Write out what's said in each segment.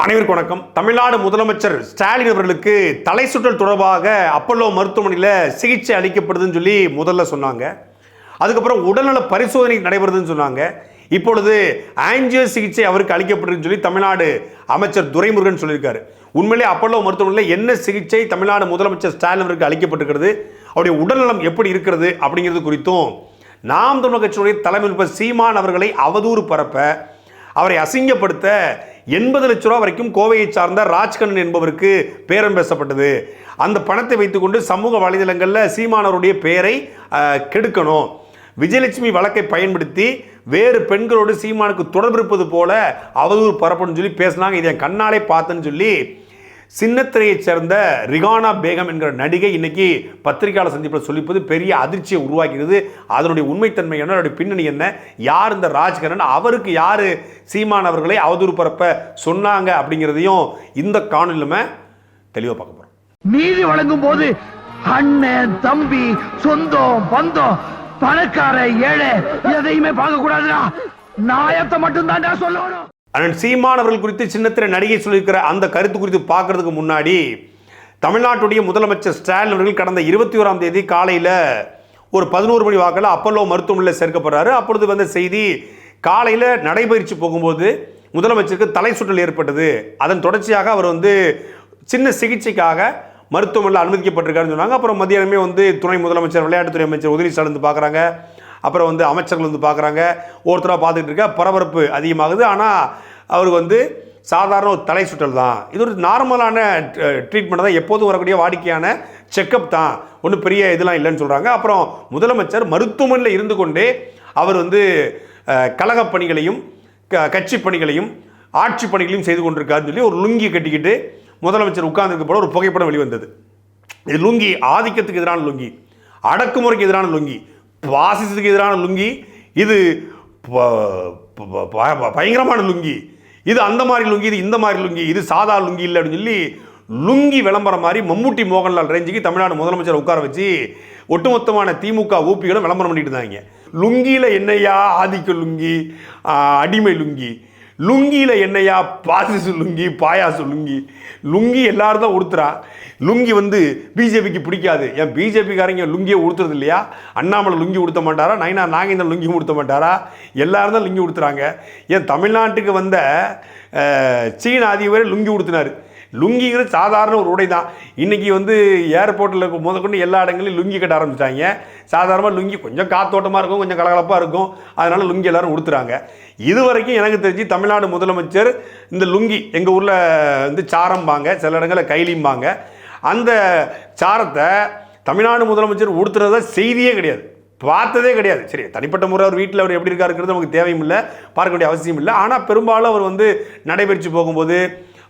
அனைவருக்கும் வணக்கம். தமிழ்நாடு முதலமைச்சர் ஸ்டாலின் அவர்களுக்கு தலை சுற்றல் தொடர்பாக அப்பல்லோ மருத்துவமனையில் சிகிச்சை அளிக்கப்படுதுன்னு சொல்லி முதல்ல சொன்னாங்க. அதுக்கப்புறம் உடல்நல பரிசோதனை நடைபெறுதுன்னு சொன்னாங்க. இப்பொழுது ஆஞ்சியோ சிகிச்சை அவருக்கு அளிக்கப்படுதுன்னு சொல்லி தமிழ்நாடு அமைச்சர் துரைமுருகன் சொல்லியிருக்காரு. உண்மையிலே அப்பல்லோ மருத்துவமனையில் என்ன சிகிச்சை தமிழ்நாடு முதலமைச்சர் ஸ்டாலின் அவருக்கு அளிக்கப்பட்டிருக்கிறது? அவருடைய உடல்நலம் எப்படி இருக்கிறது அப்படிங்கிறது குறித்தும் நாம் தமிழர் கட்சியினுடைய தலைமை சீமான் அவர்களை அவதூறு பரப்ப அவரை அசிங்கப்படுத்த எண்பது லட்ச ரூபா வரைக்கும் கோவையை சார்ந்த ராஜ்கண்ணன் என்பவருக்கு பேரம் பேசப்பட்டது. அந்த பணத்தை வைத்துக்கொண்டு சமூக வலைதளங்களில் சீமானவருடைய பெயரை கெடுக்கணும். விஜயலட்சுமி வழக்கை பயன்படுத்தி வேறு பெண்களோடு சீமானுக்கு தொடர்பு இருப்பது போல அவதூறு பரப்பணும்னு சொல்லி பேசினாங்க. இதை என் கண்ணாலே பார்த்தேன்னு சொல்லி சின்னத்திரையைச் சேர்ந்த ரிகானா பேகம் என்கிற நடிகை இன்னைக்கு பத்திரிகையாளர் சந்திப்பில் சொல்லிப்பது பெரிய அதிர்ச்சியை உருவாக்கிறது அதனுடைய உண்மைத்தன்மை என்ன? அதனுடைய பின்னணி என்ன? யார் இந்த ராஜ்கரன் அவருக்கு யார் சீமான் அவர்களை அவதூறு பரப்ப சொன்னாங்க அப்படிங்கிறதையும் இந்த காணொலியுமே தெளிவாக பார்க்க போகிறோம் நீதி வழங்கும் போது அண்ணன் தம்பி சொந்தம் பந்தம் பணக்கார ஏழை எதையுமே பார்க்க கூடாதுடா நாயத்தை மட்டும் சொல்லணும். அண்ணன் சீமான் அவர்கள் குறித்து சின்னத்திரை நடிகை சொல்லியிருக்கிற அந்த கருத்து குறித்து பார்க்கறதுக்கு முன்னாடி தமிழ்நாட்டுடைய முதலமைச்சர் ஸ்டாலின் அவர்கள் கடந்த இருபத்தி ஓராம் தேதி காலையில் ஒரு பதினோரு மணி வாக்கில் அப்பல்லோ மருத்துவமனையில் சேர்க்கப்படுறாரு. அப்பொழுது வந்த செய்தி காலையில் நடைபயிற்சி போகும்போது முதலமைச்சருக்கு தலை சுற்றல் ஏற்பட்டது. அதன் தொடர்ச்சியாக அவர் வந்து சின்ன சிகிச்சைக்காக மருத்துவமனையில் அனுமதிக்கப்பட்டிருக்காருன்னு சொன்னாங்க. அப்புறம் மதியானமே வந்து துணை முதலமைச்சர் விளையாட்டுத்துறை அமைச்சர் உதவி ஸ்டாலின் பார்க்குறாங்க. அப்புறம் வந்து அமைச்சர்கள் வந்து பார்க்குறாங்க. ஒருத்தராக பார்த்துக்கிட்டு இருக்க பரபரப்பு அதிகமாகுது. ஆனால் அவருக்கு வந்து சாதாரண ஒரு தலை சுற்றல் தான். இது ஒரு நார்மலான ட்ரீட்மெண்ட் தான். எப்போதும் வரக்கூடிய வாடிக்கையான செக்கப் தான். ஒன்றும் பெரிய இதெல்லாம் இல்லைன்னு சொல்கிறாங்க அப்புறம் முதலமைச்சர் மருத்துவமனையில் இருந்து கொண்டே அவர் வந்து கழகப் பணிகளையும் க கட்சி பணிகளையும் ஆட்சி பணிகளையும் செய்து கொண்டிருக்காருன்னு சொல்லி ஒரு லுங்கி கட்டிக்கிட்டு முதலமைச்சர் உட்கார்ந்துருக்க போல ஒரு புகைப்படம் வெளிவந்தது. இது லுங்கி ஆதிக்கத்துக்கு எதிரான லுங்கி அடக்குமுறைக்கு எதிரான லுங்கி. பாசிசத்துக்கு எதிரான லுங்கி இது ப- ப- ப- பயங்கரமான லுங்கி. இது அந்த மாதிரி லுங்கி இது இந்த மாதிரி லுங்கி இது சாதா லுங்கி இல்லை அப்படின்னு சொல்லி லுங்கி விளம்பரம் மாதிரி மம்முட்டி மோகன்லால் ரேஞ்சுக்கு தமிழ்நாடு முதலமைச்சர் உட்கார வச்சு ஒட்டுமொத்தமான திமுக ஊப்பிகளும் விளம்பரம் பண்ணிட்டு இருந்தாங்க. லுங்கியில் என்னையா ஆதிக்க லுங்கி அடிமை லுங்கி? லுங்கியில் என்னையா பாசிசு லுங்கி பாயாசு லுங்கி லுங்கி எல்லாரும் தான் உடுத்துறா. லுங்கி வந்து பிஜேபிக்கு பிடிக்காது. ஏன் பிஜேபிக்காரங்க லுங்கியை உடுத்துறது இல்லையா? அண்ணாமலை லுங்கி உடுத்த மாட்டாரா? நைனா நாகேந்திரன் லுங்கி உடுத்த மாட்டாரா? எல்லாரும் தான் லுங்கி உடுத்துறாங்க. ஏன் தமிழ்நாட்டுக்கு வந்த சீன அதிபர் லுங்கி உடுத்தினார். லுங்கிங்கிறது சாதாரண ஒரு உடை தான். இன்றைக்கி வந்து ஏர்போர்ட்டில் முதற்கொண்டு எல்லா இடங்களையும் லுங்கி கட்ட ஆரம்பிச்சிட்டாங்க. சாதாரணமாக லுங்கி கொஞ்சம் காத்தோட்டமாக இருக்கும் கொஞ்சம் கலகலப்பாக இருக்கும். அதனால் லுங்கி எல்லாரும் உடுத்துறாங்க. இது வரைக்கும் எனக்கு தெரிஞ்சு தமிழ்நாடு முதலமைச்சர் இந்த லுங்கி எங்கள் ஊரில் வந்து சாரம்பாங்க சில இடங்களில் கைலிம்பாங்க. அந்த சாரத்தை தமிழ்நாடு முதலமைச்சர் உடுத்துறதா செய்தியே கிடையாது. பார்த்ததே கிடையாது. சரி தனிப்பட்ட முறை அவர் வீட்டில் அவர் எப்படி இருக்காருங்கிறது நமக்கு தேவையும் இல்லை பார்க்க வேண்டிய அவசியம் இல்லை. ஆனால் பெரும்பாலும் அவர் வந்து நடைபயிற்சி போகும்போது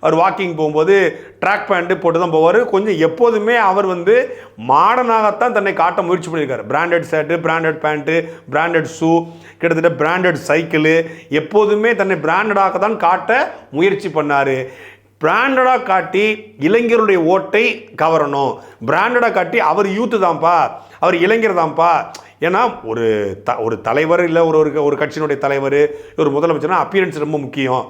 அவர் வாக்கிங் போகும்போது ட்ராக் பேண்ட்டு போட்டு தான் போவார். கொஞ்சம் எப்போதுமே அவர் வந்து மாடனாகத்தான் தன்னை காட்ட முயற்சி பண்ணியிருக்காரு. Branded shirt branded pant branded shoe கிட்டத்தட்ட பிராண்டட் சைக்கிளு எப்போதுமே தன்னை பிராண்டடாக தான் காட்ட முயற்சி பண்ணார். பிராண்டடாக காட்டி இளைஞருடைய ஓட்டை கவரணும். பிராண்டடாக காட்டி அவர் யூத்து தான்ப்பா. அவர் இளைஞர் தான்ப்பா. ஏன்னா ஒரு த ஒரு தலைவர் இல்லை ஒரு ஒரு ஒரு கட்சியினுடைய தலைவர் ஒரு முதலமைச்சர்னா அப்பியரன்ஸ் ரொம்ப முக்கியம்.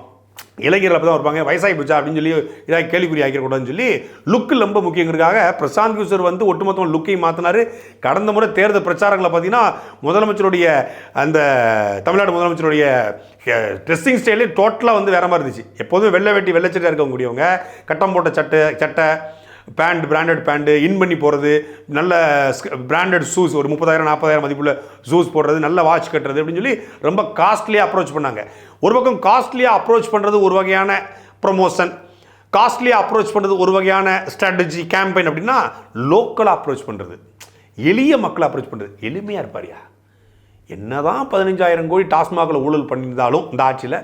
இளைஞர்கள் அப்போ தான் இருப்பாங்க வயசாகி போச்சா அப்படின்னு சொல்லி இதாக கேள்விக்குறி ஆக்கிடக்கூடாதுன்னு சொல்லி லுக்கு ரொம்ப முக்கியங்கிறதுக்காக பிரசாந்த் கிஷோர் வந்து ஒட்டுமொத்தமாக லுக்கையும் மாற்றினார் கடந்த முறை தேர்தல் பிரச்சாரங்களை பார்த்தீங்கன்னா முதலமைச்சருடைய அந்த தமிழ்நாடு முதலமைச்சருடைய ட்ரெஸ்ஸிங் ஸ்டைலே டோட்டலாக வந்து வேற மாதிரி இருந்துச்சு. எப்போதும் வெள்ளை வெட்டி வெள்ளச்சட்டை இருக்கக்கூடியவங்க கட்டம் போட்ட சட்டை சட்டை பேண்ட் பிராண்டட் பேண்ட்டு இன் பண்ணி போகிறது நல்ல பிராண்டட் ஷூஸ் ஒரு முப்பதாயிரம் நாற்பதாயிரம் மதிப்புள்ள ஷூஸ் போடுறது நல்ல வாட்ச் கட்டுறது அப்படின்னு சொல்லி ரொம்ப காஸ்ட்லியாக அப்ரோச் பண்ணாங்க. ஒரு பக்கம் காஸ்ட்லியாக அப்ரோச் பண்ணுறது ஒரு வகையான ப்ரொமோஷன் காஸ்ட்லியாக அப்ரோச் பண்ணுறது ஒரு வகையான ஸ்ட்ராட்டஜி கேம்பெயின் அப்படின்னா லோக்கலாக அப்ரோச் பண்ணுறது எளிய மக்களை அப்ரோச் பண்ணுறது எளிமையாக இருப்பாரியா என்னதான் பதினஞ்சாயிரம் கோடி டாஸ்மாகில் ஊழல் பண்ணியிருந்தாலும் இந்த ஆட்சியில்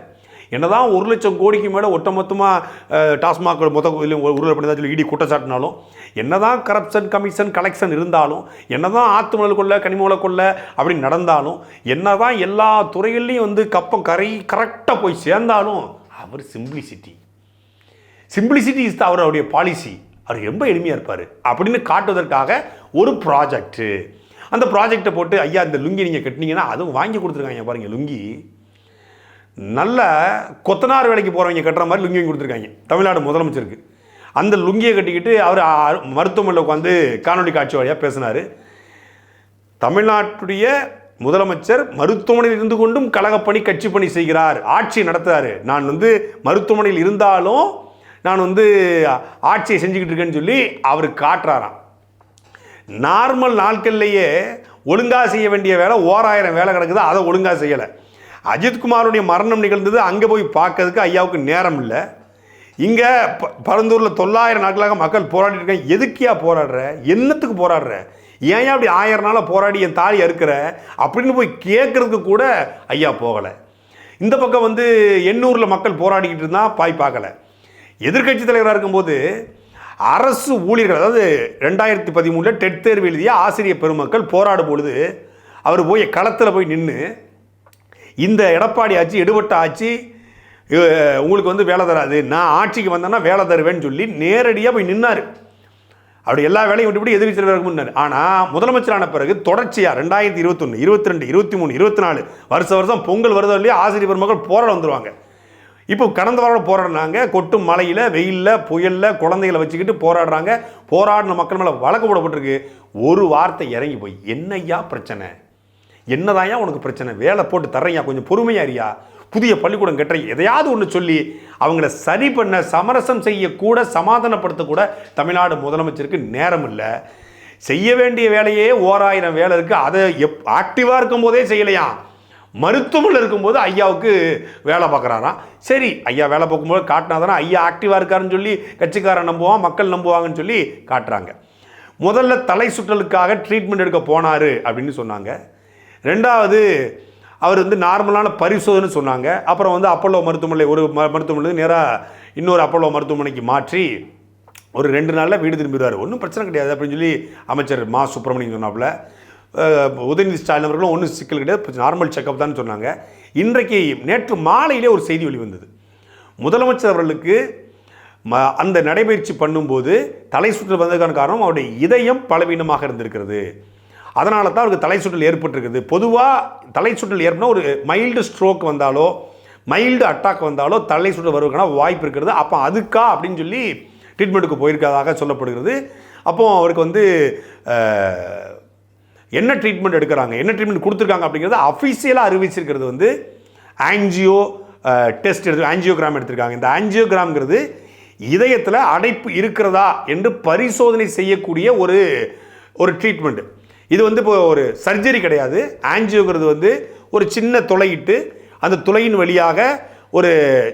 என்னதான் ஒரு லட்சம் கோடிக்கு மேலே ஒட்டமொத்தமாக டாஸ்மாக் மொத்த இதுலயும் ஊழல் பண்ணதா சொல்லி இடி குற்றச்சாட்டினாலும் என்னதான் கரப்ஷன் கமிஷன் கலெக்ஷன் இருந்தாலும் என்னதான் ஆத்து மணல் கொள்ள கனிமூல கொள்ள அப்படி நடந்தாலும் என்னதான் எல்லா துறைகள்லையும் வந்து கப்பம் கரை கரெக்டாக போய் சேர்ந்தாலும் அவர் சிம்பிளிசிட்டி சிம்பிளிசிட்டி இஸ் அவருடைய பாலிசி அவர் ரொம்ப எளிமையாக இருப்பார். அப்படின்னு காட்டுவதற்காக ஒரு ப்ராஜெக்ட்டு அந்த ப்ராஜெக்டை போட்டு ஐயா இந்த லுங்கி நீங்கள் கட்டினீங்கன்னா அதுவும் வாங்கி கொடுத்துருக்காங்க பாருங்க லுங்கி. நல்ல கொத்தனார் வேலைக்கு போகிறவங்க கட்டுற மாதிரி லுங்கியும் கொடுத்துருக்காங்க. தமிழ்நாடு முதலமைச்சருக்கு. அந்த லுங்கியை கட்டிக்கிட்டு அவர் மருத்துவமனையில் உட்காந்து காணொலி காட்சி வழியாக பேசினார். தமிழ்நாட்டுடைய முதலமைச்சர் மருத்துவமனையில் இருந்து கொண்டும் கழகப்பணி கட்சி பணி செய்கிறார். ஆட்சி நடத்துறாரு. நான் வந்து மருத்துவமனையில் இருந்தாலும் நான் வந்து ஆட்சியை செஞ்சுக்கிட்டு இருக்கேன்னு சொல்லி அவர் காட்டுறாராம். நார்மல் நாட்கள்லேயே ஒழுங்காக செய்ய வேண்டிய வேலை ஓராயிரம் வேலை கிடக்குது. அதை ஒழுங்காக செய்யலை. அஜித்குமாருடைய மரணம் நிகழ்ந்தது அங்கே போய் பார்க்கறதுக்கு ஐயாவுக்கு நேரம் இல்லை. இங்கே ப பரந்தூரில் தொள்ளாயிரம் நாட்களாக மக்கள் போராடிட்டு இருக்காங்க எதுக்கியா போராடுற? என்னத்துக்கு போராடுற? ஏன் அப்படி ஆயிரம் நாளாக போராடி என் தாலி அறுக்கிற? அப்படின்னு போய் கேட்குறதுக்கு கூட ஐயா போகலை. இந்த பக்கம் வந்து எண்ணூரில் மக்கள் போராடிக்கிட்டு இருந்தால் பாய் பார்க்கலை. எதிர்க்கட்சி தலைவராக இருக்கும்போது அரசு ஊழியர்கள் அதாவது ரெண்டாயிரத்தி பதிமூணில் டெட் தேர்வு எழுதிய ஆசிரியர் பெருமக்கள் போராடும் பொழுது அவர் போய் களத்தில் போய் நின்று இந்த எடப்பாடி ஆட்சி எடுபட்ட ஆட்சி உங்களுக்கு வந்து வேலை தராது. நான் ஆட்சிக்கு வந்தேன்னா வேலை தருவேன்னு சொல்லி நேரடியாக போய் நின்னார். அப்படி எல்லா வேலையும் விட்டுவிட்டு எதிர்க்கட்சி தலைவருக்கு முன்னார் ஆனால் முதலமைச்சரான பிறகு தொடர்ச்சியாக ரெண்டாயிரத்தி இருபத்தொன்று இருபத்தி ரெண்டு இருபத்தி மூணு இருபத்தி நாலு வருஷ வருஷம் பொங்கல் வருதோ இல்லையா ஆசிரியர் பெருமக்கள் போராட வந்துருவாங்க. இப்போ கடந்த வாரம் போராடினாங்க. கொட்டும் மழையில் வெயிலில் புயலில் குழந்தைகளை வச்சுக்கிட்டு போராடுறாங்க. போராடின மக்கள் மேலே வழக்கு போடப்பட்டிருக்கு. ஒரு வார்த்தை இறங்கி போய் என்னையா பிரச்சனை? என்னதாயா உனக்கு பிரச்சனை? வேலை போட்டு தர்றையா கொஞ்சம் பொறுமையா இருயா புதிய பள்ளிக்கூடம் கட்டுற எதையாவது ஒன்று சொல்லி அவங்கள சரி பண்ண சமரசம் செய்யக்கூட சமாதானப்படுத்தக்கூட தமிழ்நாடு முதலமைச்சருக்கு நேரம் இல்லை. செய்ய வேண்டிய வேலையே ஓராயிரம் வேலை இருக்குது அதை எப் ஆக்டிவாக இருக்கும்போதே செய்யலையாம் மருத்துவமனையில் இருக்கும்போது ஐயாவுக்கு வேலை பார்க்குறாராம் சரி ஐயா வேலை பார்க்கும்போது காட்டினா தானே ஐயா ஆக்டிவாக இருக்காருன்னு சொல்லி கட்சிக்காரன் நம்புவான் மக்கள் நம்புவாங்கன்னு சொல்லி காட்டுறாங்க. முதல்ல தலை சுற்றலுக்காக ட்ரீட்மெண்ட் எடுக்க போனார் அப்படின்னு சொன்னாங்க. ரெண்டாவது அவர் வந்து நார்மலான பரிசோதனை சொன்னாங்க. அப்புறம் வந்து அப்பல்லோ மருத்துவமனை ஒரு ம மருத்துவமனை நேராக இன்னொரு அப்பல்லோ மருத்துவமனைக்கு மாற்றி ஒரு ரெண்டு நாளில் வீடு திரும்பிடுவார் ஒன்றும் பிரச்சனை கிடையாது அப்படின்னு சொல்லி அமைச்சர் மா. சுப்பிரமணியன் சொன்னாப்புல. உதயநிதி ஸ்டாலின் அவர்களும் ஒன்றும் சிக்கல் கிடையாது. நார்மல் செக்கப் தான் சொன்னாங்க. இன்றைக்கு நேற்று மாலையிலே ஒரு செய்தி வெளிவந்தது முதலமைச்சர் அவர்களுக்கு ம அந்த நடைபயிற்சி பண்ணும்போது தலை சுற்று வந்ததுக்கான காரணம் அவருடைய இதயம் பலவீனமாக இருந்திருக்கிறது. அதனால தான் அவருக்கு தலை சுற்றல் ஏற்பட்டிருக்குது. பொதுவாக தலை சுற்றல் ஏற்பனா ஒரு மைல்டு ஸ்ட்ரோக் வந்தாலோ மைல்டு அட்டாக் வந்தாலோ தலை சுற்றல் வருவதுக்கான வாய்ப்பு இருக்கிறது. அப்போ அதுக்கா அப்படின்னு சொல்லி ட்ரீட்மெண்ட்டுக்கு போயிருக்கிறதாக சொல்லப்படுகிறது. அப்போது அவருக்கு வந்து என்ன ட்ரீட்மெண்ட் எடுக்கிறாங்க? என்ன ட்ரீட்மெண்ட் கொடுத்துருக்காங்க அப்படிங்கிறத அஃபிஷியலாக அறிவிச்சிருக்கிறது வந்து ஆன்ஜியோ டெஸ்ட் எடுத்து ஆன்ஜியோகிராம் எடுத்திருக்காங்க. இந்த ஆன்ஜியோகிராம்ங்கிறது இதயத்தில் அடைப்பு இருக்கிறதா என்று பரிசோதனை செய்யக்கூடிய ஒரு ஒரு ட்ரீட்மெண்ட்டு இது வந்து இப்போ ஒரு சர்ஜரி கிடையாது. ஆன்ஜியோங்கிறது வந்து ஒரு சின்ன துளையிட்டு அந்த துளையின் வழியாக ஒரு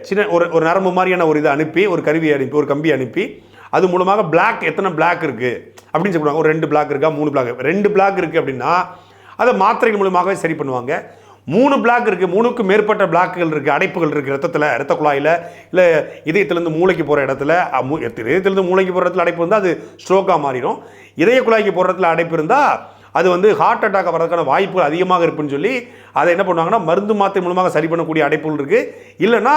சின்ன ஒரு ஒரு நரம்பு மாதிரியான ஒரு இதை அனுப்பி ஒரு கருவி அனுப்பி ஒரு கம்பி அனுப்பி அது மூலமாக பிளாக் எத்தனை பிளாக் இருக்குது அப்படின்னு சொல்லுவாங்க. ஒரு ரெண்டு பிளாக் இருக்கா? மூணு பிளாக் ரெண்டு பிளாக் இருக்குது அப்படின்னா அதை மாத்திரைகள் மூலமாகவே சரி பண்ணுவாங்க. மூணு பிளாக் இருக்குது மூணுக்கு மேற்பட்ட பிளாக்குகள் இருக்குது அடைப்புகள் இருக்குது ரத்தத்தில் ரத்த குழாயில் இல்லை இதயத்திலேருந்து மூளைக்கு போகிற இடத்துல இதயத்திலேருந்து மூளைக்கு போகிற இடத்துல அடைப்பு இருந்தால் அது ஸ்ட்ரோக்காக மாறிடும். இதய குழாய்க்கு போகிற இடத்துல அடைப்பு இருந்தால் அது வந்து ஹார்ட் அட்டாக் வர்றதுக்கான வாய்ப்புகள் அதிகமாக இருக்குன்னு சொல்லி அதை என்ன பண்ணுவாங்கன்னா மருந்து மாத்திரை மூலமாக சரி பண்ணக்கூடிய அடைப்புகள் இருக்குது இல்லைன்னா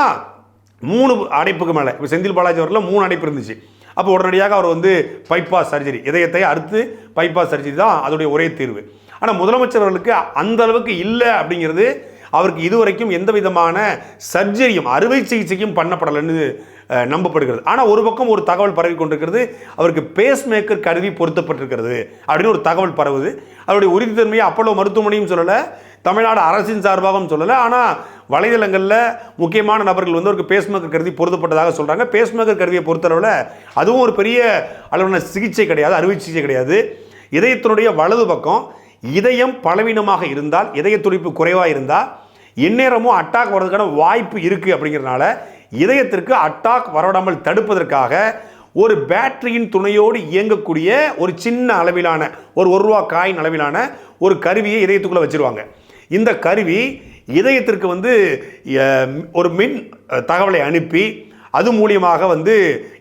மூணு அடைப்புக்கு மேலே. இப்போ செந்தில் பாலாஜி அவரில் மூணு அடைப்பு இருந்துச்சு. அப்போ உடனடியாக அவர் வந்து பைபாஸ் சர்ஜரி இதயத்தை அறுத்து பைபாஸ் சர்ஜரி தான் அதோடைய ஒரே தீர்வு. ஆனால் முதலமைச்சர் அவர்களுக்கு அந்த அளவுக்கு இல்லை அப்படிங்கிறது அவருக்கு இதுவரைக்கும் எந்த விதமான சர்ஜரியும் அறுவை சிகிச்சையும் பண்ணப்படலைன்னு நம்பப்படுகிறது. ஆனால் ஒரு பக்கம் ஒரு தகவல் பரவி கொண்டிருக்கிறது அவருக்கு பேஸ் மேக்கர் கருவி பொருத்தப்பட்டிருக்கிறது அப்படின்னு ஒரு தகவல் பரவுது. அவருடைய உறுதித்தன்மையை அப்போலோ மருத்துவமனையும் சொல்லலை தமிழ்நாடு அரசின் சார்பாகவும் சொல்லலை. ஆனால் வலைதளங்களில் முக்கியமான நபர்கள் வந்து ஒரு பேஸ்மேக்கர் கருவி பொருத்தப்பட்டதாக சொல்கிறாங்க பேஸ்மேக்கர் கருவியை பொறுத்தளவில் அதுவும் ஒரு பெரிய அளவிலான சிகிச்சை கிடையாது அறுவை சிகிச்சை கிடையாது. இதயத்தினுடைய வலது பக்கம் இதயம் பலவீனமாக இருந்தால் இதய துடிப்பு குறைவாக இருந்தால் எந்நேரமும் அட்டாக் வர்றதுக்கான வாய்ப்பு இருக்குது அப்படிங்கிறதுனால இதயத்திற்கு அட்டாக் வரவிடாமல் தடுப்பதற்காக ஒரு பேட்டரியின் துணையோடு இயங்கக்கூடிய ஒரு சின்ன அளவிலான ஒரு ஒரு ரூபா காயின் அளவிலான ஒரு கருவியை இதயத்துக்குள்ளே வச்சிருவாங்க. இந்த கருவி இதயத்திற்கு வந்து ஒரு மின் தகவலை அனுப்பி அது மூலியமாக வந்து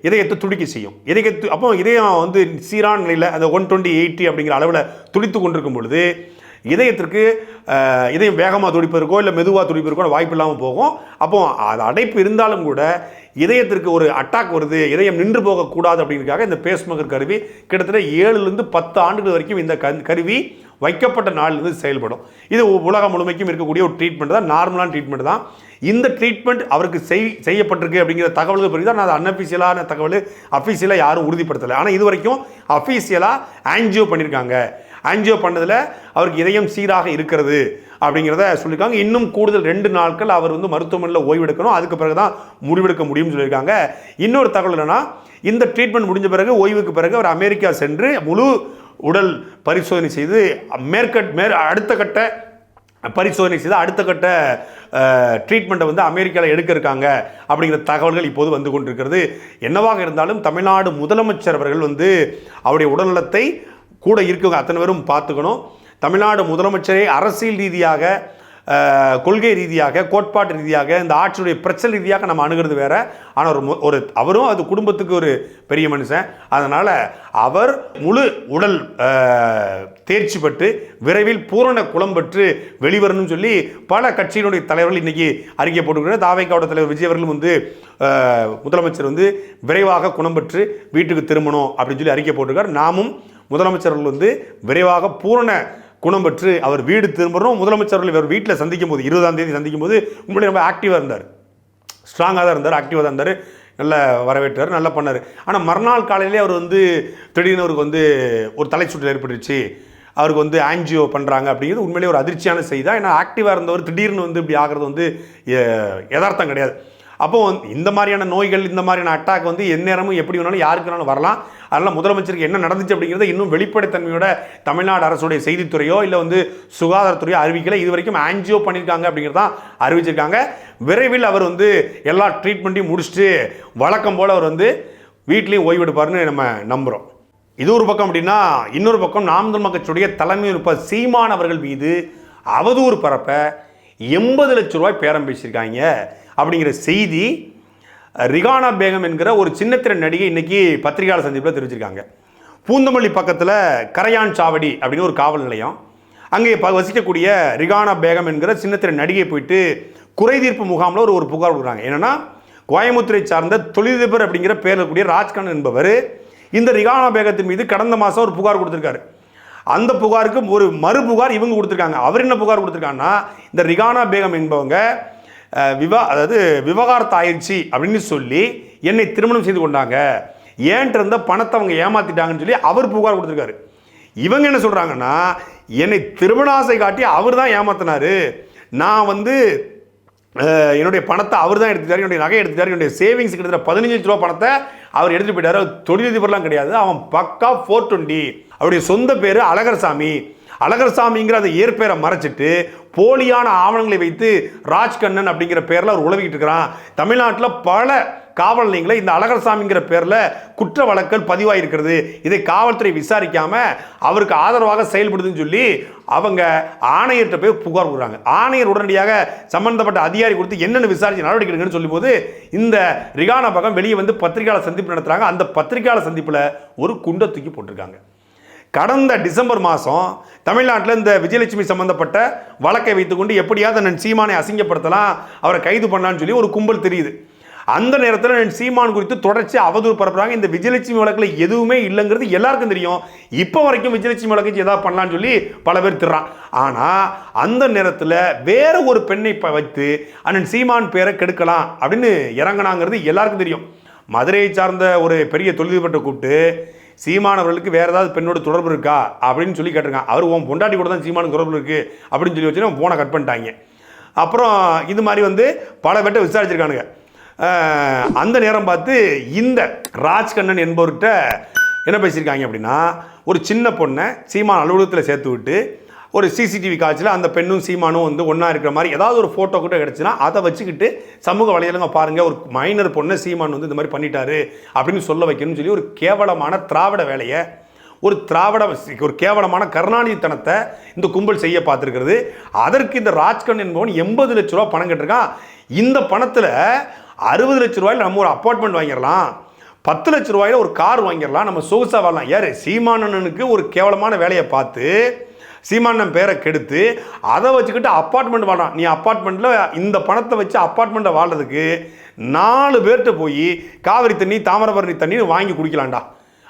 இதயத்தை துடிக்க செய்யும். இதயத்து அப்போ இதயம் வந்து சீரான நிலையில் அந்த ஒன் டுவெண்ட்டி எயிட்டி அப்படிங்கிற அளவில் துடித்து கொண்டிருக்கும் பொழுது இதயத்திற்கு இதயம் வேகமாக துடிப்பதற்கோ இல்லை மெதுவாக துடிப்பதற்கோ வாய்ப்பு இல்லாமல் போகும். அப்போ அது அடைப்பு இருந்தாலும் கூட இதயத்திற்கு ஒரு அட்டாக் வருது இதயம் நின்று போகக்கூடாது அப்படிங்கிறதுக்காக இந்த பேஸ்மேக்கர் கருவி கிட்டத்தட்ட ஏழுலேருந்து பத்து ஆண்டுகள் வரைக்கும் இந்த கருவி வைக்கப்பட்ட நாளிலிருந்து செயல்படும். இது உலகம் முழுமைக்கும் இருக்கக்கூடிய ஒரு ட்ரீட்மெண்ட் தான் நார்மலான ட்ரீட்மெண்ட் தான். இந்த ட்ரீட்மெண்ட் அவருக்கு செய் செய்யப்பட்டிருக்கு அப்படிங்கிற தகவல்கள் பிறகு தான் நான் அன்அஃபிஷியலான தகவல் அஃபீஷியலாக யாரும் உறுதிப்படுத்தலை. ஆனால் இது வரைக்கும் அஃபீஷியலாக ஆன்ஜியோ பண்ணியிருக்காங்க ஆன்ஜியோ பண்ணதில் அவருக்கு இதயம் சீராக இருக்கிறது அப்படிங்கிறத சொல்லியிருக்காங்க. இன்னும் கூடுதல் ரெண்டு நாட்கள் அவர் வந்து மருத்துவமனையில் ஓய்வெடுக்கணும். அதுக்கு பிறகு தான் முடிவெடுக்க முடியும்னு சொல்லியிருக்காங்க. இன்னொரு தகவல் என்னென்னா இந்த ட்ரீட்மெண்ட் முடிஞ்ச பிறகு ஓய்வுக்கு பிறகு அவர் அமெரிக்கா சென்று முழு உடல் பரிசோதனை செய்து மேற்கட் மேற் அடுத்த கட்ட பரிசோதனை செய்து அடுத்த கட்ட ட்ரீட்மெண்ட்டை வந்து அமெரிக்காவில் எடுக்க இருக்காங்க அப்படிங்கிற தகவல்கள் இப்போது வந்து கொண்டிருக்கிறது. என்னவாக இருந்தாலும் தமிழ்நாடு முதலமைச்சர் அவர்கள் வந்து அவருடைய உடல்நலத்தை கூட இருக்கவங்க அத்தனை பேரும் பார்த்துக்கணும். தமிழ்நாடு முதலமைச்சரை அரசியல் ரீதியாக கொள்கை ரீதியாக கோட்பாட்டு ரீதியாக இந்த ஆட்சியுடைய பிரச்சனை ரீதியாக நம்ம அணுகிறது வேற. ஆனால் ஒரு ஒரு அவரும் அது குடும்பத்துக்கு ஒரு பெரிய மனுஷன். அதனால் அவர் முழு உடல் தேர்ச்சி பெற்று விரைவில் பூரண குளம் பெற்று வெளிவரணும்னு சொல்லி பல கட்சியினுடைய தலைவர்கள் இன்றைக்கி அறிக்கை போட்டுக்கிறார் தாவைக்காவோட தலைவர் விஜய் அவர்களும் வந்து முதலமைச்சர் வந்து விரைவாக குணம் பெற்று வீட்டுக்கு திரும்பணும் அப்படின்னு சொல்லி அறிக்கை போட்டிருக்கார். நாமும் முதலமைச்சர் அவர்கள் வந்து விரைவாக பூரண குணம் பெற்று அவர் வீடு திரும்பணும். முதலமைச்சர் அவர்கள் இவர் வீட்டில் சந்திக்கும் போது இருபதாம் தேதி சந்திக்கும் போது உங்களுடைய ரொம்ப ஆக்டிவாக இருந்தார். ஸ்ட்ராங்காக தான் இருந்தார் ஆக்டிவாக தான் இருந்தார். நல்ல வரவேற்றார் நல்லா பண்ணார். ஆனால் மறுநாள் காலையிலே அவர் வந்து திடீர்னு அவருக்கு வந்து ஒரு தலை சுற்றல் ஏற்பட்டுருச்சு. அவருக்கு வந்து ஆன்ஜியோ பண்ணுறாங்க அப்படிங்கிறது உண்மையிலேயே ஒரு அதிர்ச்சியான செய்தி தான். ஏன்னா ஆக்டிவாக இருந்தவர் திடீர்னு வந்து இப்படி ஆகிறது வந்து யதார்த்தம் கிடையாது. அப்போ வந்து இந்த மாதிரியான நோய்கள் இந்த மாதிரியான அட்டாக் வந்து எந்நேரமும் எப்படி வேணாலும் யாருக்கு வேணாலும் வரலாம். அதனால் முதலமைச்சருக்கு என்ன நடந்துச்சு அப்படிங்கிறத இன்னும் வெளிப்படைத்தன்மையோட தமிழ்நாடு அரசுடைய செய்தித்துறையோ இல்லை வந்து சுகாதாரத்துறையோ அறிவிக்கல. இது வரைக்கும் ஆன்ஜியோ பண்ணியிருக்காங்க அப்படிங்கிறத அறிவிச்சிருக்காங்க. விரைவில் அவர் வந்து எல்லா ட்ரீட்மெண்ட்டையும் முடிச்சுட்டு வழக்கம் போல் அவர் வந்து வீட்லேயும் ஓய்வெடுப்பார்னு நம்ம நம்புகிறோம் இது ஒரு பக்கம் அப்படின்னா இன்னொரு பக்கம் நாம் தமிழ் கட்சியுடைய தலைமை இருப்ப சீமான் அவர்கள் மீது அவதூறு பரப்ப எண்பது லட்ச ரூபாய் பேரம் பேசியிருக்காங்க. அப்படிங்கிற செய்தி ரிகானா பேகம் என்கிற ஒரு சின்னத்திர நடிகை இன்னைக்கு பத்திரிகையாளர் சந்திப்பில் தெரிவிச்சிருக்காங்க. பூந்தமல்லி பக்கத்தில் கரையான் சாவடி அப்படின்னு ஒரு காவல் நிலையம். அங்கே ப வசிக்கக்கூடிய ரிகானா பேகம் என்கிற சின்னத்திர நடிகை போயிட்டு குறைதீர்ப்பு முகாமில் ஒரு ஒரு புகார் கொடுக்குறாங்க. என்னென்னா கோயம்புத்தூரை சார்ந்த தொழிலதிபர் அப்படிங்கிற பேரில் கூடிய ராஜ்கண்ணன் என்பவர் இந்த ரிகானா பேகத்தின் மீது கடந்த மாதம் ஒரு புகார் கொடுத்துருக்காரு. அந்த புகாருக்கு ஒரு மறு புகார் இவங்க கொடுத்துருக்காங்க. அவர் என்ன புகார் கொடுத்துருக்காங்கன்னா இந்த ரிகானா பேகம் என்பவங்க விவா அதாவது விவகாரத்து ஆயிடுச்சு அப்படின்னு சொல்லி என்னை திருமணம் செய்து கொண்டாங்க. ஏன்ட்டு இருந்த பணத்தை அவங்க ஏமாத்திட்டாங்கன்னு சொல்லி அவர் புகார் கொடுத்துருக்காரு. இவங்க என்ன சொல்கிறாங்கன்னா என்னை திருமண ஆசை காட்டி அவர் தான் ஏமாத்தினாரு. நான் வந்து என்னுடைய பணத்தை அவர் தான் எடுத்துட்டார். என்னுடைய நகை எடுத்துட்டார். என்னுடைய சேவிங்ஸ் கிட்டத்தட்ட பதினஞ்சு லட்ச ரூபா பணத்தை அவர் எடுத்துகிட்டு போயிட்டார். அவர் தொழிலதிபர்லாம் கிடையாது. அவன் பக்கா ஃபோர் டுவெண்ட்டி அவருடைய சொந்த பேர் அழகர்சாமி. அழகர்சாமிங்கிற அந்த இயற்பெயரை மறைச்சிட்டு போலியான ஆவணங்களை வைத்து ராஜ்கண்ணன் அப்படிங்கிற பேரில் அவர் உழவிக்கிட்டு இருக்கிறான். தமிழ்நாட்டில் பல காவல் நிலையங்களை இந்த அழகர்சாமிங்கிற பேரில் குற்ற வழக்கல் பதிவாயிருக்கிறது. இதை காவல்துறை விசாரிக்காமல் அவருக்கு ஆதரவாக செயல்படுதுன்னு சொல்லி அவங்க ஆணையர்கிட்ட போய் புகார் கொடுக்குறாங்க. ஆணையர் உடனடியாக சம்பந்தப்பட்ட அதிகாரி கொடுத்து என்னென்ன விசாரிச்சு நடவடிக்கை எடுங்கன்னு சொல்லும்போது இந்த ரிகானா பக்கம் வெளியே வந்து பத்திரிகையாளர் சந்திப்பு நடத்துகிறாங்க அந்த பத்திரிகையாளர் சந்திப்பில் ஒரு குண்டை தூக்கி போட்டிருக்காங்க. கடந்த டிசம்பர் மாதம் தமிழ்நாட்டில் இந்த விஜயலட்சுமி சம்பந்தப்பட்ட வழக்கை வைத்துக்கொண்டு எப்படியாவது நான் சீமானை அசிங்கப்படுத்தலாம் அவரை கைது பண்ணலான்னு சொல்லி ஒரு கும்பல் தெரியுது. அந்த நேரத்தில் நான் சீமான் குறித்து தொடர்ச்சி அவதூறு பரப்புறாங்க. இந்த விஜயலட்சுமி வழக்கில் எதுவுமே இல்லைங்கிறது எல்லாருக்கும் தெரியும். இப்போ வரைக்கும் விஜயலட்சுமி வழக்கு ஏதாவது பண்ணலான்னு சொல்லி பல பேர் திடுறான் ஆனால் அந்த நேரத்தில் வேற ஒரு பெண்ணை வைத்து அண்ணன் சீமான் பேரை கெடுக்கலாம் அப்படின்னு இறங்கினாங்கிறது எல்லாருக்கும் தெரியும். மதுரையை சார்ந்த ஒரு பெரிய தொழில்பட்ட கூப்பிட்டு சீமானவர்களுக்கு வேறு ஏதாவது பெண்ணோட தொடர்பு இருக்கா அப்படின்னு சொல்லி கேட்டிருக்காங்க. அவர் உன் பொண்டாட்டி கூட தான் சீமானுக்கு தொடர்பு இருக்கு அப்படின்னு சொல்லி வச்சுன்னா போனை கட் பண்ணிட்டாங்க. அப்புறம் இது மாதிரி வந்து பல பேர்ட்ட விசாரிச்சிருக்கானுங்க. அந்த நேரம் பார்த்து இந்த ராஜ்கண்ணன் என்பவர்கிட்ட என்ன பேசியிருக்காங்க அப்படின்னா ஒரு சின்ன பொண்ணை சீமான் அலுவலகத்தில் சேர்த்து விட்டு ஒரு சிசிடிவி காட்சியில் அந்த பெண்ணும் சீமானும் வந்து ஒன்றா இருக்கிற மாதிரி ஏதாவது ஒரு ஃபோட்டோ கூட கிடச்சுன்னா அதை வச்சுக்கிட்டு சமூக வலைதளங்க பாருங்கள் ஒரு மைனர் பொண்ணை சீமான் வந்து இந்த மாதிரி பண்ணிட்டாரு அப்படின்னு சொல்ல வைக்கணும்னு சொல்லி ஒரு கேவலமான திராவிட வேலையை ஒரு திராவிட ஒரு கேவலமான கருணாநிதித்தனத்தை இந்த கும்பல் செய்ய பார்த்துருக்கிறது. அதற்கு இந்த ராஜ்கண் என்பவன் எண்பது லட்ச ரூபா பணம் கட்டிருக்கான். இந்த பணத்தில் அறுபது லட்ச ரூபாயில் நம்ம ஒரு அப்பார்ட்மெண்ட் வாங்கிடலாம். பத்து லட்ச ரூபாயில ஒரு கார் வாங்கிடலாம். நம்ம சொகுசாக வரலாம் யார்? சீமானனுக்கு ஒரு கேவலமான வேலையை பார்த்து சீமானம் பேரை கெடுத்து அதை வச்சுக்கிட்டு அப்பார்ட்மெண்ட் வாழான் நீ அப்பார்ட்மெண்ட்டில் இந்த பணத்தை வச்சு அப்பார்ட்மெண்ட்டை வாழ்றதுக்கு நாலு பேர்கிட்ட போய் காவிரி தண்ணி தாமிரபரணி தண்ணி வாங்கி குடிக்கலாம்டா.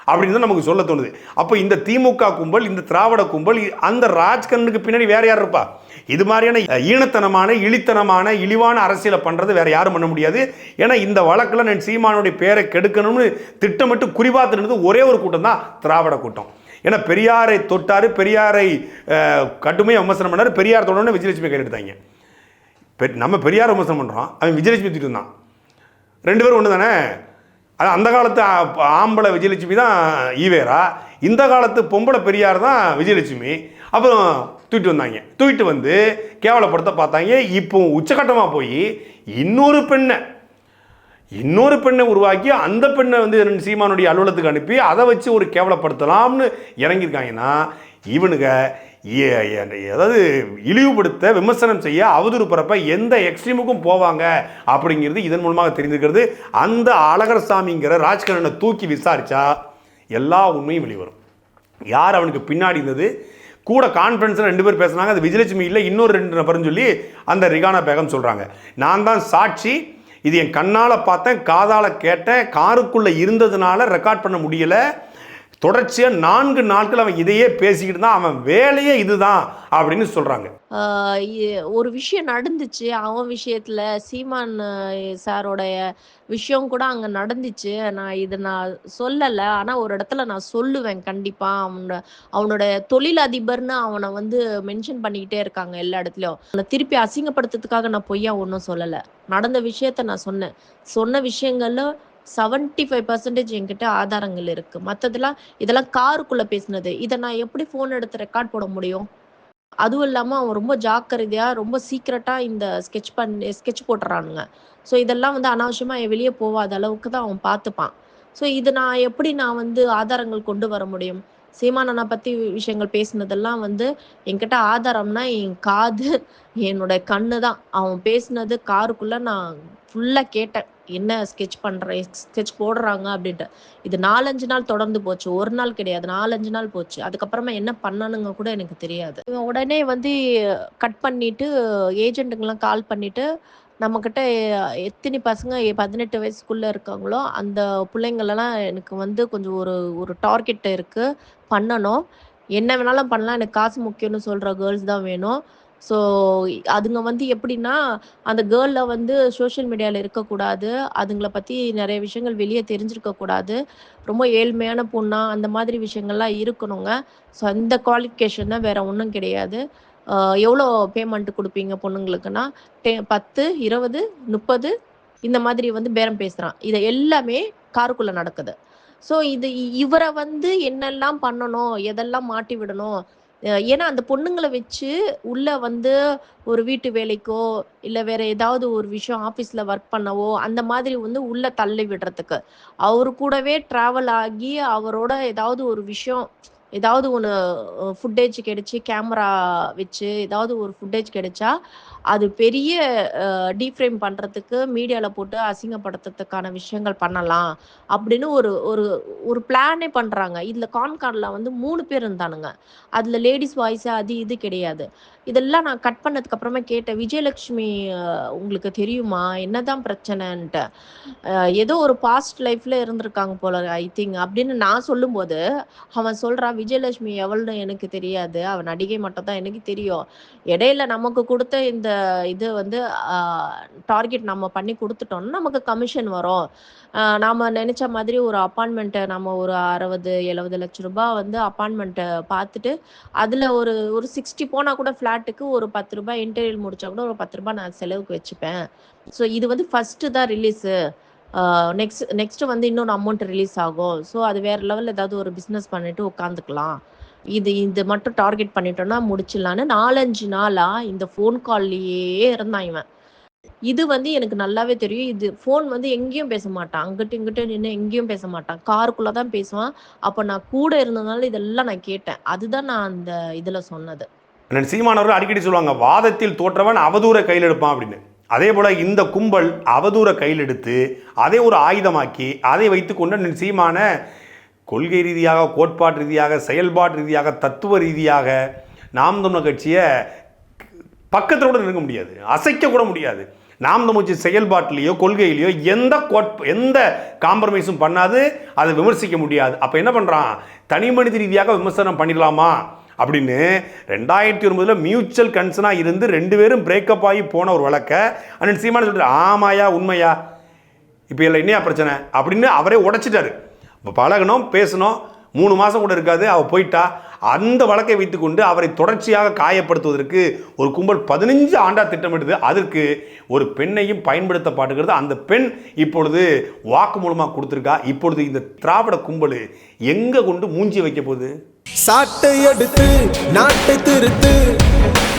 அப்படின்னு தான் நமக்கு சொல்ல தோணுது. அப்போ இந்த திமுக கும்பல் இந்த திராவிட கும்பல் அந்த ராஜ்கண்ணுக்கு பின்னாடி வேற யார் இருப்பா? இது மாதிரியான ஈனத்தனமான இழித்தனமான இழிவான அரசியலை பண்ணுறது வேற யாரும் பண்ண முடியாது. ஏன்னா இந்த வழக்கில் நான் சீமானுடைய பேரை கெடுக்கணும்னு திட்டமிட்டு குறிபாத்து ஒரே ஒரு கூட்டம் தான் திராவிட கூட்டம். ஏன்னா பெரியாரை தொட்டார் பெரியாரை அஹ், கடுமையாக விமர்சனம் பண்ணார் பெரியார் தொடர்ந்து விஜயலட்சுமி கையில் எடுத்தாங்க. நம்ம பெரியார் விமர்சனம் பண்ணுறோம் அவன் விஜயலட்சுமி தூக்கிட்டு இருந்தான். ரெண்டு பேரும் ஒன்று தானே அது அந்த காலத்து ஆ- ஆம்பளை விஜயலட்சுமி தான் ஈவேரா இந்த காலத்து பொம்பளை பெரியார் தான் விஜயலட்சுமி. அப்புறம் தூக்கிட்டு வந்தாங்க. தூக்கிட்டு வந்து கேவலப்படுத்த பார்த்தாங்க. இப்போ உச்சகட்டமாக போய் இன்னொரு பெண்ணை இன்னொரு பெண்ணை உருவாக்கி அந்த பெண்ணை வந்து சீமானுடைய அலுவலகத்துக்கு அனுப்பி அதை வச்சு ஒரு கேவலப்படுத்தலாம்னு இறங்கியிருக்காங்கன்னா இவனுங்க ஏ- அதாவது இழிவுபடுத்த விமர்சனம் செய்ய அவதூறு பிறப்ப எந்த எக்ஸ்ட்ரீமுக்கும் போவாங்க அப்படிங்கிறது இதன் மூலமாக தெரிஞ்சுக்கிறது அந்த அழகரசாமிங்கிற ராஜ்கரனை தூக்கி விசாரித்தா எல்லா உண்மையும் வெளிவரும். யார் அவனுக்கு பின்னாடி இருந்தது? கூட கான்ஃபரன்ஸில் ரெண்டு பேர் பேசுனாங்க. அது விஜயலட்சுமி இல்லை இன்னொரு ரெண்டு நபர்னு சொல்லி அந்த ரிகானா பேகம் சொல்கிறாங்க நான் தான் சாட்சி இது என் கண்ணால் பார்த்தேன் காதால் கேட்டேன் காருக்குள்ளே இருந்ததுனால ரெக்கார்ட் பண்ண முடியலை. தொடர்ச்சியாக நான்கு நாட்கள் அவன் இதையே பேசிக்கிட்டு தான் அவன் வேலையே இதுதான் அப்படின்னு சொல்கிறாங்க ஒரு விஷயம் நடந்துச்சு. அவன் விஷயத்துல சீமான் சாரோடைய விஷயம் கூட அங்க நடந்துச்சு. நான் இதை நான் சொல்லல. ஆனா ஒரு இடத்துல நான் சொல்லுவேன் கண்டிப்பா. அவனோட அவனோட தொழில் அதிபர்னு அவனை வந்து மென்ஷன் பண்ணிக்கிட்டே இருக்காங்க எல்லா இடத்துலயும். அவனை திருப்பி அசிங்கப்படுத்துறதுக்காக நான் பொய்யா ஒன்றும் சொல்லலை. நடந்த விஷயத்த நான் சொன்னேன். சொன்ன விஷயங்களும் செவன்டி ஃபைவ் பர்சன்டேஜ் என்கிட்ட ஆதாரங்கள் இருக்கு. மற்றதெல்லாம் இதெல்லாம் காருக்குள்ள பேசினது. இதை நான் எப்படி ஃபோன் எடுத்து ரெக்கார்ட் போட முடியும்? அதுவும் இல்லாமல் அவன் ரொம்ப ஜாக்கிரதையாக ரொம்ப சீக்கிரட்டாக இந்த ஸ்கெட்ச் பண்ணி ஸ்கெட்ச் போட்டுறானுங்க. ஸோ இதெல்லாம் வந்து அனாவசியமாக வெளியே போகாத அளவுக்கு தான் அவன் பார்த்துப்பான். ஸோ இது நான் எப்படி நான் வந்து ஆதாரங்கள் கொண்டு வர முடியும்? சீமானனை பற்றி விஷயங்கள் பேசினதெல்லாம் வந்து என்கிட்ட ஆதாரம்னா என் காது என்னோட கண்ணு தான். அவன் பேசினது காருக்குள்ளே நான் ஃபுல்லாக கேட்டேன். என்ன ஸ்கெட்ச் பண்ணுறேன் ஸ்கெட்ச் போடுறாங்க அப்படின்ட்டு. இது நாலஞ்சு நாள் தொடர்ந்து போச்சு. ஒரு நாள் கிடையாது. நாலஞ்சு நாள் போச்சு. அதுக்கப்புறமா என்ன பண்ணணுங்க கூட எனக்கு தெரியாது. உடனே வந்து கட் பண்ணிட்டு ஏஜென்ட்டுங்கெலாம் கால் பண்ணிட்டு நம்மக்கிட்ட எத்தனை பசங்க எ- பதினெட்டு வயசுக்குள்ளே இருக்காங்களோ அந்த பிள்ளைங்களெல்லாம் எனக்கு வந்து கொஞ்சம் ஒரு ஒரு டார்கெட் இருக்குது பண்ணணும். என்ன வேணாலும் பண்ணலாம். எனக்கு காசு முக்கியம்னு சொல்கிற கேர்ள்ஸ் தான் வேணும். ஸோ அதுங்க வந்து எப்படின்னா அந்த கேர்ளில் வந்து சோஷியல் மீடியாவில் இருக்கக்கூடாது. அதுங்களை பற்றி நிறைய விஷயங்கள் வெளியே தெரிஞ்சிருக்கக்கூடாது. ரொம்ப ஏழ்மையான பொண்ணா அந்த மாதிரி விஷயங்கள்லாம் இருக்கணுங்க. ஸோ அந்த குவாலிஃபிகேஷன் தான் வேற ஒன்றும் கிடையாது. எவ்வளோ பேமெண்ட் கொடுப்பீங்க பொண்ணுங்களுக்குன்னா? டே பத்து இருபது முப்பது இந்த மாதிரி வந்து பேரம் பேசுகிறான் இதை எல்லாமே காருக்குள்ளே நடக்குது. ஸோ இது இ- இவரை வந்து என்னெல்லாம் பண்ணணும் எதெல்லாம் மாட்டி விடணும் ஏன்னா அந்த பொண்ணுங்களை வச்சு உள்ள வந்து ஒரு வீட்டு வேலைக்கோ இல்லை வேற ஏதாவது ஒரு விஷயம் ஆஃபீஸில் ஒர்க் பண்ணவோ அந்த மாதிரி வந்து உள்ள தள்ளி விடுறதுக்கு. அவரு கூடவே ட்ராவல் ஆகி அவரோட ஏதாவது ஒரு விஷயம் ஏதாவது ஒன்று ஃபுட்டேஜ் கிடைச்சி கேமரா வச்சு ஏதாவது ஒரு ஃபுட்டேஜ் கிடைச்சா அது பெரிய டீஃப்ரேம் பண்ணுறதுக்கு மீடியாவில் போட்டு அசிங்கப்படுத்துறதுக்கான விஷயங்கள் பண்ணலாம் அப்படின்னு ஒரு ஒரு ஒரு பிளானே பண்ணுறாங்க இதில் கான்கார்டில் வந்து மூணு பேர் இருந்தானுங்க. அதில் லேடிஸ் வாய்ஸ் அது இது கிடையாது. இதெல்லாம் நான் கட் பண்ணதுக்கு அப்புறமா கேட்டேன் விஜயலட்சுமி உங்களுக்கு தெரியுமா? என்னதான் பிரச்சனைன்ட்டு. ஏதோ ஒரு பாஸ்ட் லைஃப்ல இருந்திருக்காங்க போல ஐ திங்க் அப்படின்னு நான் சொல்லும்போது அவன் சொல்றான் விஜயலட்சுமி எவ்வளோ எனக்கு தெரியாது. அவன் நடிகை மட்டும் தான் எனக்கு தெரியும். இடையில நமக்கு கொடுத்த இந்த இது வந்து டார்கெட் நம்ம பண்ணி கொடுத்துட்டோம்னா நமக்கு கமிஷன் வரும். நாம நினைச்ச மாதிரி ஒரு அப்பார்ட்மெண்ட்டை நம்ம ஒரு அறுபது எழுபது லட்ச ரூபாய் வந்து அப்பார்ட்மெண்ட்டை பார்த்துட்டு அதில் ஒரு ஒரு சிக்ஸ்டி போனால் கூட ஃப்ளாட்டுக்கு ஒரு பத்து ரூபாய் இன்டீரியல் முடிச்சா கூட ஒரு பத்து ரூபாய் நான் செலவுக்கு வச்சுப்பேன். ஸோ இது வந்து ஃபஸ்ட்டு தான் ரிலீஸு நெக்ஸ்ட் நெக்ஸ்ட் வந்து இன்னொரு அமௌண்ட் ரிலீஸ் ஆகும். ஸோ அது வேற லெவலில் ஏதாவது ஒரு பிஸ்னஸ் பண்ணிட்டு உட்காந்துக்கலாம் இது இது மட்டும் டார்கெட் பண்ணிட்டோம்னா முடிச்சிடலான்னு நாலஞ்சு நாளா இந்த ஃபோன் கால்லையே இருந்தான் இவன். இது வந்து எனக்கு நல்லாவே தெரியும். இது ஃபோன் வந்து எங்கேயும் பேச மாட்டான். அங்கிட்டு இங்கிட்ட நின்று எங்கேயும் பேச மாட்டான். காருக்குள்ள தான் பேசுவான். அப்போ நான் கூட இருந்ததுனால இதெல்லாம் நான் கேட்டேன். அதுதான் நான் அந்த இதில் சொன்னது. சீமானவர்கள் அடிக்கடி சொல்லுவாங்க வாதத்தில் தோற்றவன் அவதூற கையில் எடுப்பான் அப்படின்னு. அதே போல் இந்த கும்பல் அவதூற கையில் எடுத்து அதை ஒரு ஆயுதமாக்கி அதை வைத்துக்கொண்டு சீமான கொள்கை ரீதியாக கோட்பாட்டு ரீதியாக செயல்பாட்டு ரீதியாக தத்துவ ரீதியாக நாம் தமிழர் கட்சியை பக்கத்தில் கூட நிற்க முடியாது. அசைக்க கூட முடியாது. நாம் தமிழ்ச்சி செயல்பாட்டிலேயோ கொள்கையிலையோ எந்த கோட் எந்த காம்ப்ரமைஸும் பண்ணாது அதை விமர்சிக்க முடியாது. அப்போ என்ன பண்ணுறான் தனி மனித ரீதியாக விமர்சனம் பண்ணிடலாமா? அப்படின்னு ரெண்டாயிரத்தி ஒன்பதில் மியூச்சுவல் கன்சர்னாக இருந்து ரெண்டு பேரும் பிரேக்கப் ஆகி போன ஒரு வழக்க அண்ணன் சீமான சொல்லிட்டு ஆமாயா உண்மையா? இப்போ இல்லை என்னையா பிரச்சனை? அப்படின்னு அவரே உடைச்சிட்டாரு. இப்போ பழகணும் பேசணும். மூணு மாதம் கூட இருக்காது. அவள் போயிட்டா. அந்த வழக்கை வைத்துக்கொண்டு அவரை தொடர்ச்சியாக காயப்படுத்துவதற்கு ஒரு கும்பல் பதினஞ்சு ஆண்டா திட்டமிடுது அதற்கு ஒரு பெண்ணையும் பயன்படுத்த பாட்டுகிறது அந்த பெண் இப்பொழுது வாக்கு மூலமாக கொடுத்துருக்கா? இப்பொழுது இந்த திராவிட கும்பல் எங்கே கொண்டு மூஞ்சி வைக்க போகுது? சாட்டை எடுத்து நாட்டை திருத்து.